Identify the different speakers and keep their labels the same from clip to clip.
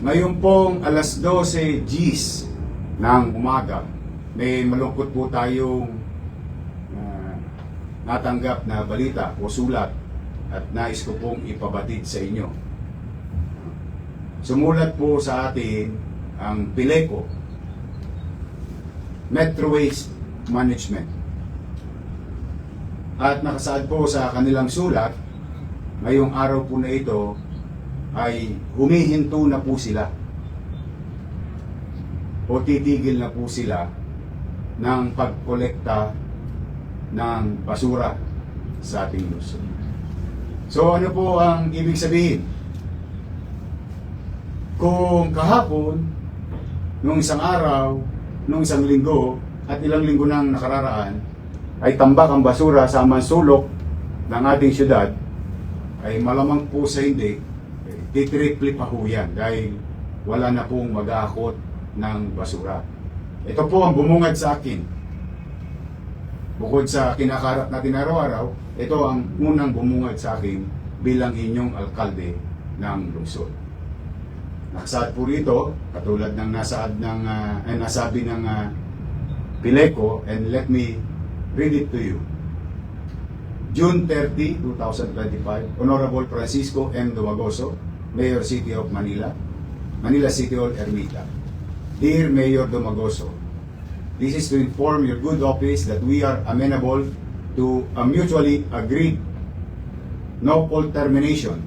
Speaker 1: Ngayon pong alas 12 Gs ng umaga, may malungkot po tayong ah, natanggap na balita o sulat at nais ko pong ipabatid sa inyo. Sumulat po sa atin ang Pileco, Metro Waste Management. At nakasaad po sa kanilang sulat, ngayong araw po na ito ay humihinto na po sila o titigil na po sila ng pagkolekta ng basura sa ating Luzon. So ano po ang ibig sabihin? Kung kahapon, nung isang araw, nung isang linggo, at ilang linggo nang nakararaan, ay tambak ang basura sa mansulok ng ating syudad, ay malamang po sa hindi, titriple pa ho yan dahil wala na pong mag-aakot ng basura. Ito po ang bumungad sa akin. Bukod sa kinakarap natin araw-araw, ito ang unang bumungad sa akin bilang inyong alkalde ng lungsod. Nakasaad po rito, katulad ng nasaad ng, ah, eh, nasabi ng ah, Pileco, and let me read it to you. June 30, 2025, Honorable Francisco M. Dumagoso, Mayor City of Manila, Manila City Hall, Ermita. Dear Mayor Dumagoso, this is to inform your good office that we are amenable to a mutually agreed no fault termination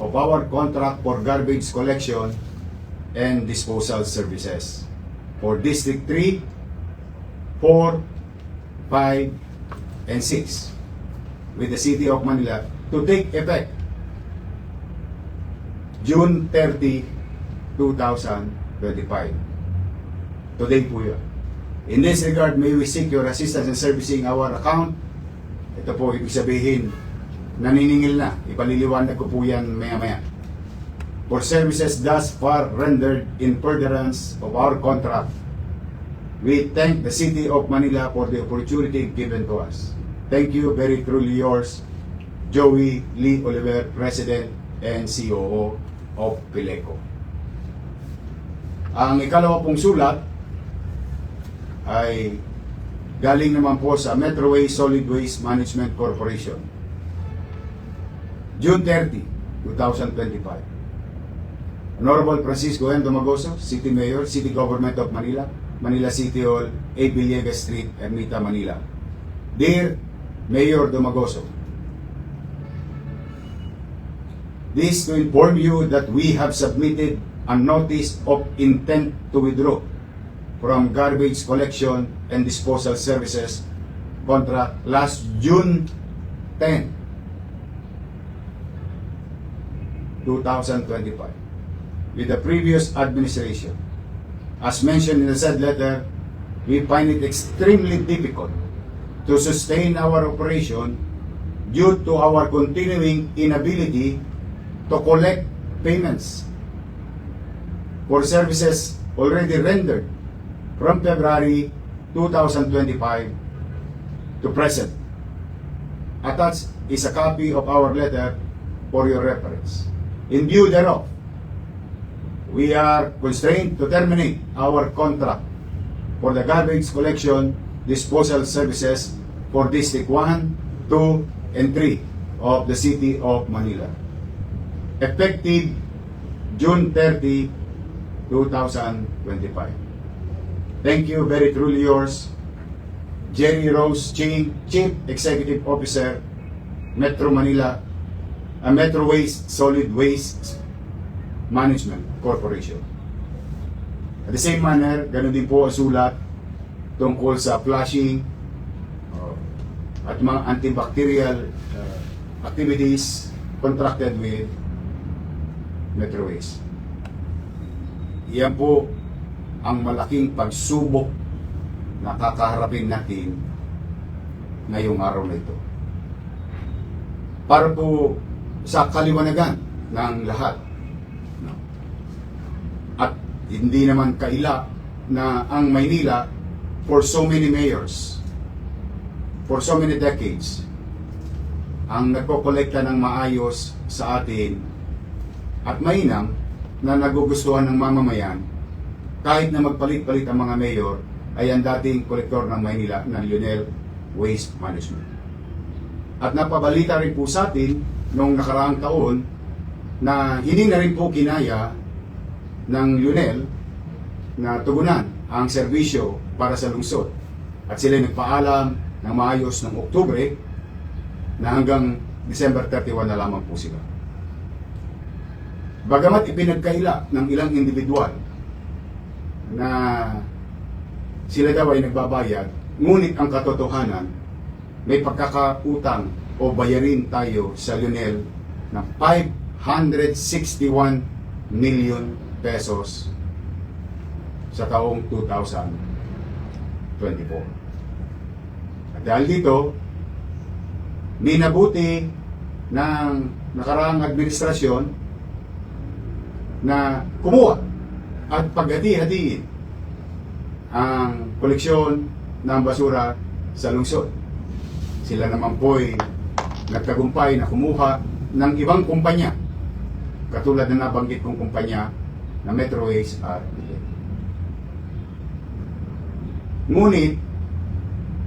Speaker 1: of our contract for garbage collection and disposal services for District 3, 4, 5, and 6 with the City of Manila to take effect June 30, 2025. Today po yun. In this regard, may we seek your assistance in servicing our account. Ito po, ibig sabihin, naniningil na. Ipaliliwanag ko po yan maya-maya. For services thus far rendered in furtherance of our contract, we thank the City of Manila for the opportunity given to us. Thank you, very truly yours, Joey Lee Oliver, President and COO of Pileco. Ang ikalawa pong sulat ay galing naman po sa Metro Waste Solid Waste Management Corporation. June 30, 2025. Honorable Francisco M. Domagoso, City Mayor, City Government of Manila, Manila City Hall, A. Villegas Street, Ermita, Manila. Dear Mayor Domagoso, This to inform you that we have submitted a notice of intent to withdraw from garbage collection and disposal services contract last June 10, 2025 with the previous administration. As mentioned in the said letter, we find it extremely difficult to sustain our operation due to our continuing inability to collect payments for services already rendered from February 2025 to present. Attached is a copy of our letter for your reference. In view thereof, we are constrained to terminate our contract for the garbage collection disposal services for District 1, 2, and 3 of the City of Manila. Effective June 30, 2025. Thank you, very truly yours, Jerry Rose Ching, Chief Executive Officer, Metro Manila, uh, Metro Waste Solid Waste Management Corporation. At the same manner, ganun din po ang sulat tungkol sa flushing uh, at mga antibacterial uh, activities contracted with Metro Waste. Iyan po ang malaking pagsubok na kakaharapin natin ngayong araw na ito. Para po sa kaliwanagan ng lahat. At hindi naman kaila na ang Maynila for so many mayors, for so many decades, ang nagpokolekta ng maayos sa atin at mainam na nagugustuhan ng mamamayan, kahit na magpalit-palit ang mga mayor, ay ang dating kolektor ng Maynila na Lionel Waste Management. At napabalita rin po sa atin noong nakaraang taon na hindi na rin po kinaya ng Lionel na tugunan ang serbisyo para sa lungsod. At sila nagpaalam ng maayos ng Oktubre na hanggang December 31 na lamang po sila. Bagamat ipinagkaila ng ilang individual na sila daw ay nagbabayad, ngunit ang katotohanan, may pagkakautang o bayarin tayo sa Lionel ng 561 million pesos sa taong 2024. At dahil dito, minabuti ng nakaraang administrasyon na kumuha at paghati-hatiin ang koleksyon ng basura sa lungsod. Sila naman po'y nagtagumpay na kumuha ng ibang kumpanya katulad na nabanggit kong kumpanya na Metro Waste at. Ngunit,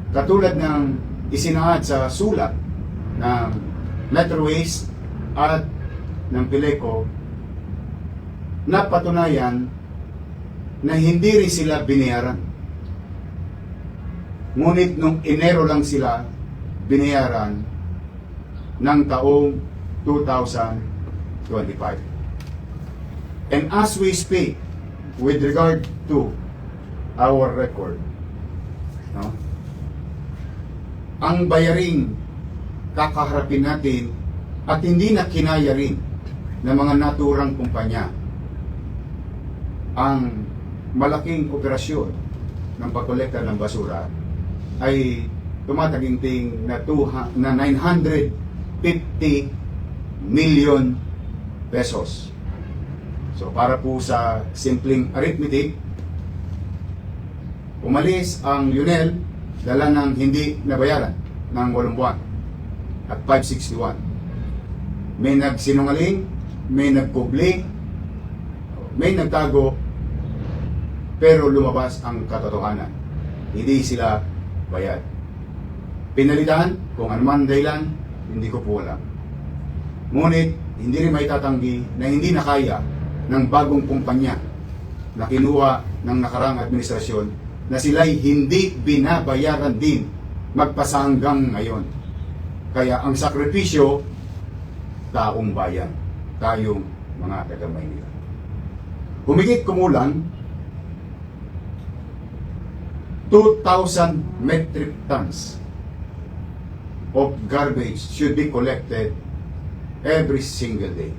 Speaker 1: katulad ng isinaad sa sulat ng Metro Waste at ng Pileco, napatunayan na hindi rin sila binayaran. Ngunit nung Enero lang sila binayaran ng taong 2025. And as we speak, with regard to our record, no, ang bayaring kakaharapin natin at hindi na kinaya rin ng mga naturang kumpanya ang malaking operasyon ng pagkolekta ng basura ay tumataginting na, 200 na 950 million pesos. So para po sa simpleng arithmetic, umalis ang Lionel dala ng hindi nabayaran ng 8 buwan at 561. May nagsinungaling, may nagkubli, may nagtago, pero lumabas ang katotohanan. Hindi sila bayad. Pinalitan, kung anuman dahilan, hindi ko po alam. Ngunit, hindi rin may tatanggi na hindi nakaya ng bagong kumpanya na kinuha ng nakarang administrasyon na sila'y hindi binabayaran din magpasa hanggang ngayon. Kaya ang sakripisyo, taong bayan, tayong mga taga Maynila. Humigit kumulang 2,000 metric tons of garbage should be collected every single day.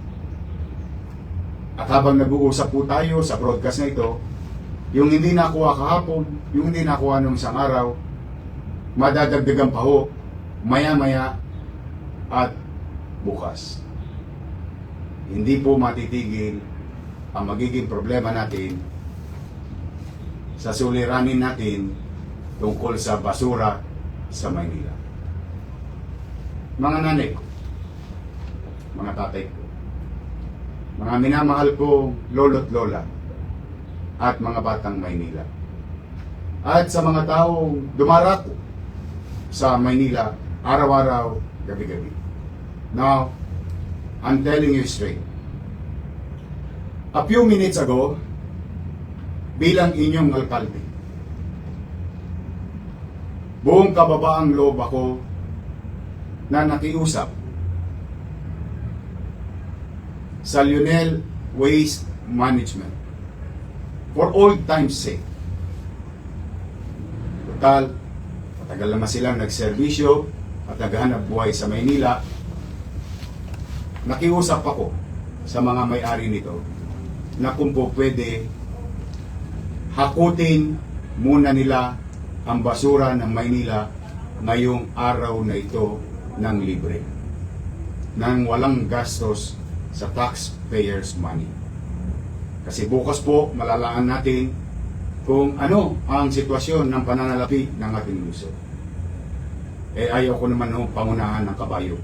Speaker 1: At habang nag-uusap po tayo sa broadcast na ito, yung hindi nakuha kahapon, yung hindi nakuha nung isang araw, madadagdagan pa ho, maya-maya at bukas. Hindi po matitigil ang magiging problema natin sa suliranin natin tungkol sa basura sa Maynila. Mga nanay ko, mga tatay ko, mga minamahal ko lolo't lola, at mga batang Maynila. At sa mga taong dumarako sa Maynila araw-araw, gabi-gabi. Now, I'm telling you straight. A few minutes ago, bilang inyong alkalde, buong kababaang loob ako na nakiusap sa Lionel Waste Management for all time's sake. Total, matagal naman silang nagserbisyo at naghahanap buhay sa Maynila. Nakiusap ako sa mga may-ari nito na kung po pwede hakutin muna nila ang basura ng Maynila ngayong araw na ito ng libre nang walang gastos sa taxpayers money. Kasi bukas po malalaan natin kung ano ang sitwasyon ng pananalapi ng ating lungsod. Eh ayaw ko naman no, pangunahan ng kabayo.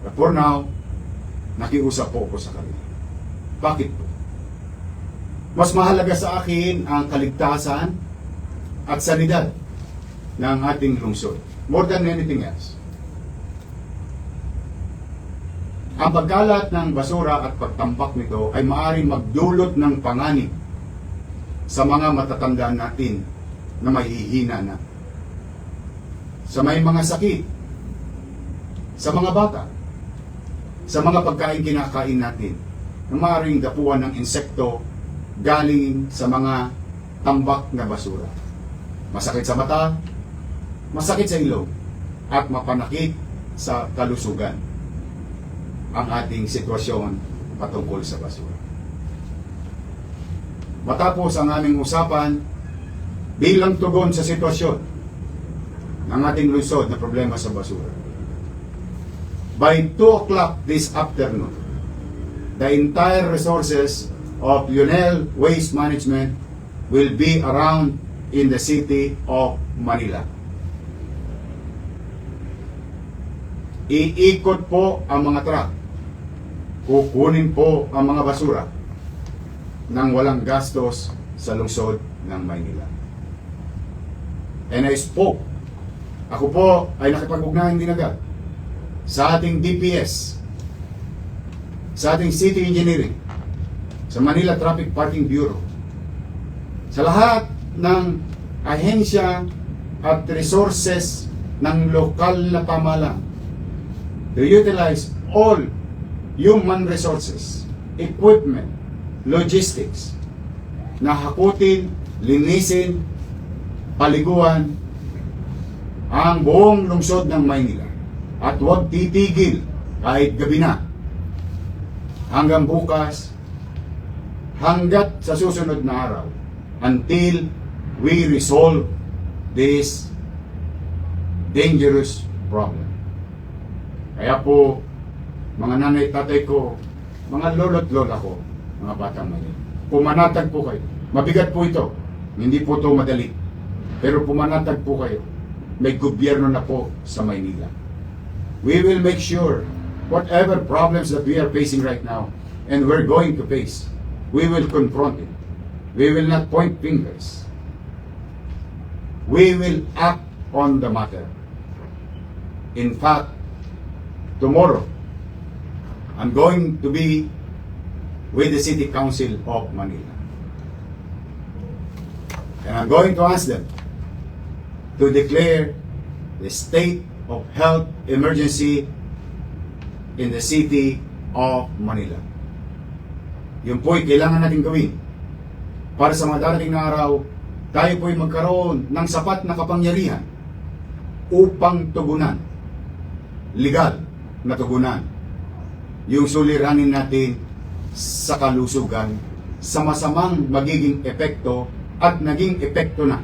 Speaker 1: But for now, nakiusap po ako sa kanila. Bakit po? Mas mahalaga sa akin ang kaligtasan at sanidad ng ating lungsod. More than anything else. Ang pagkalat ng basura at pagtampak nito ay maaaring magdulot ng panganib sa mga matatanda natin na mahihina na. Sa may mga sakit, sa mga bata, sa mga pagkain kinakain natin, na maaaring dapuan ng insekto galing sa mga tambak na basura. Masakit sa mata, masakit sa ilong, at mapanakit sa kalusugan ang ating sitwasyon patungkol sa basura. Matapos ang aming usapan, bilang tugon sa sitwasyon ng ating lungsod na problema sa basura. By 2 o'clock this afternoon, the entire resources of Lionel Waste Management will be around in the city of Manila. Iikot po ang mga truck. Kukunin po ang mga basura nang walang gastos sa lungsod ng Maynila. And I spoke. Ako po ay nakipag-ugnayan din agad sa ating DPS, sa ating City Engineering, sa Manila Traffic Parking Bureau, sa lahat ng ahensya at resources ng lokal na pamahalaan to utilize all human resources, equipment, logistics na hakutin, linisin, paliguan ang buong lungsod ng Maynila at huwag titigil kahit gabi na hanggang bukas hanggat sa susunod na araw until we resolve this dangerous problem. Kaya po, mga nanay tatay ko, mga lolo't lola ko, mga batang mali, pumanatag po kayo. Mabigat po ito. Hindi po ito madali. Pero pumanatag po kayo. May gobyerno na po sa Maynila. We will make sure whatever problems that we are facing right now and we're going to face, we will confront it. We will not point fingers. We will act on the matter. In fact, tomorrow, I'm going to be with the City Council of Manila. And I'm going to ask them to declare the state of health emergency in the city of Manila. Yun po'y kailangan natin gawin para sa mga darating na araw, tayo po'y magkaroon ng sapat na kapangyarihan upang tugunan, legal na tugunan, yung suliranin natin sa kalusugan sa masamang magiging epekto at naging epekto na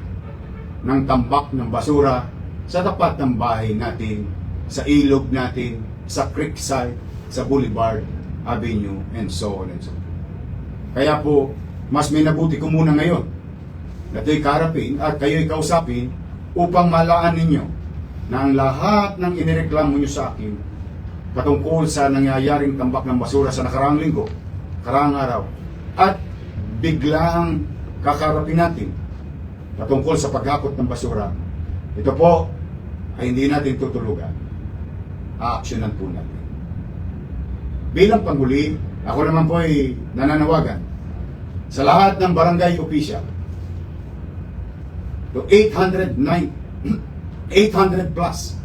Speaker 1: ng tambak ng basura sa tapat ng bahay natin, sa ilog natin, sa creekside, sa boulevard, avenue, and so on and so on. Kaya po, mas minabuti ko muna ngayon na ito'y karapin at kayo'y kausapin upang malaan ninyo na ang lahat ng inireklamo nyo sa akin patungkol sa nangyayaring tambak ng basura sa nakaraang linggo, nakaraang araw, at biglang kakarapin natin patungkol sa paghakot ng basura, ito po ay hindi natin tutulugan. Aaksyonan po natin. Bilang panghuli, ako naman po ay nananawagan sa lahat ng barangay official to 809 800 plus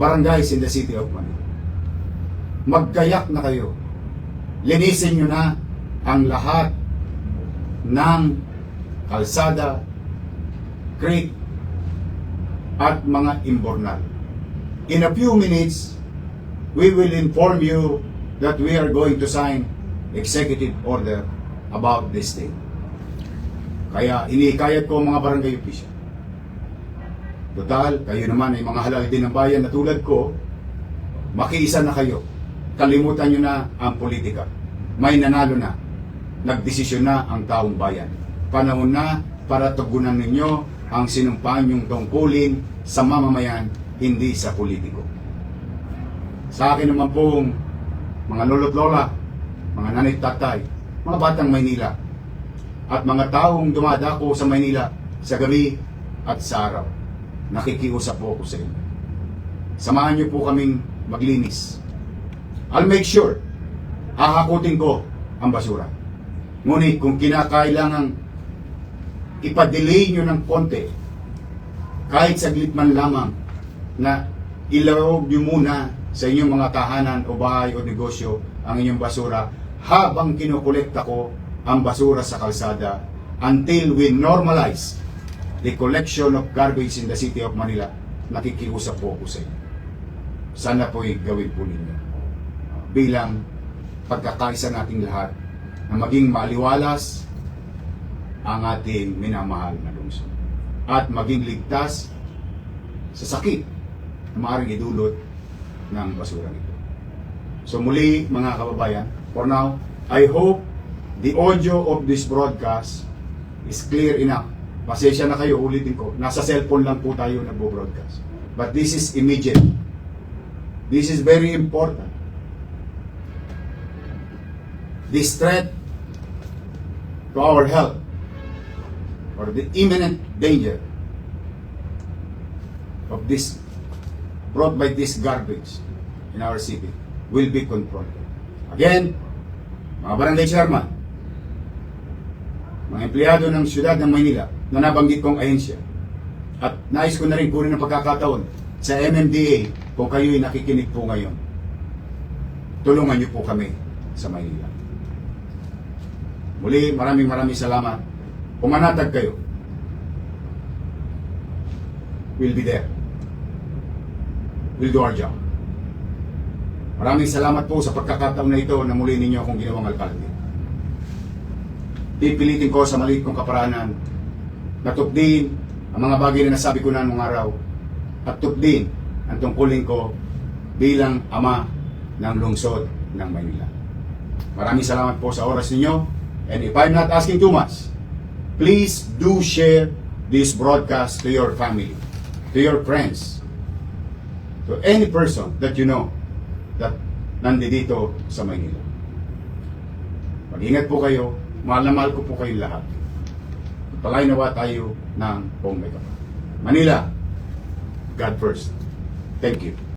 Speaker 1: barangays in the city of Manila. Magkayak na kayo. Linisin nyo na ang lahat ng kalsada, creek, at mga imbornal. In a few minutes, we will inform you that we are going to sign executive order about this thing. Kaya inikayat ko mga barangay official. Total, kayo naman ay mga halal din ng bayan na tulad ko, makiisa na kayo. Kalimutan nyo na ang politika. May nanalo na. Nagdesisyon na ang taong bayan. Panahon na para tugunan ninyo ang sinumpaan yung tungkulin sa mamamayan, hindi sa politiko. Sa akin naman pong mga lolo't lola, mga nanay at tatay, mga batang Maynila, at mga taong dumadako sa Maynila sa gabi at sa araw. Nakikiusap po ako sa inyo. Samahan niyo po kaming maglinis. I'll make sure, hahakutin ko ang basura. Ngunit kung kinakailangan ipadelay nyo ng konti, kahit saglit man lamang, na ilawag nyo muna sa inyong mga tahanan o bahay o negosyo ang inyong basura habang kinukolekta ko ang basura sa kalsada until we normalize the collection of garbage in the city of Manila. Nakikiusap po ako sa inyo. Sana po'y gawin po ninyo bilang pagkakaisa nating lahat na maging maliwalas ang ating minamahal na lungsod at maging ligtas sa sakit na maaaring idulot ng basura nito. So muli mga kababayan, for now, I hope the audio of this broadcast is clear enough. Pasensya na kayo, ulitin ko. Nasa cellphone lang po tayo nagbo-broadcast. But this is immediate. This is very important. This threat to our health or the imminent danger of this brought by this garbage in our city will be confronted. Again, mga barangay chairman, mga empleyado ng siyudad ng Maynila na nabanggit kong ahensya at nais ko na rin kunin ng pagkakataon sa MMDA kung kayo'y nakikinig po ngayon. Tulungan niyo po kami sa Maynila. Muli, maraming maraming salamat. Pumanatag kayo. We'll be there. We'll do our job. Maraming salamat po sa pagkakataon na ito na muli ninyo akong ginawang alkalde. Pipilitin ko sa maliit kong kaparanan na tupdin ang mga bagay na nasabi ko na nung araw at tupdin ang tungkulin ko bilang ama ng lungsod ng Maynila. Maraming salamat po sa oras ninyo. And if I'm not asking too much, please do share this broadcast to your family, to your friends, to any person that you know that nandito sa Maynila. Mag-ingat po kayo. Mahal na mahal ko po kayong lahat. Palay nawa tayo ng Pong Manila, God first. Thank you.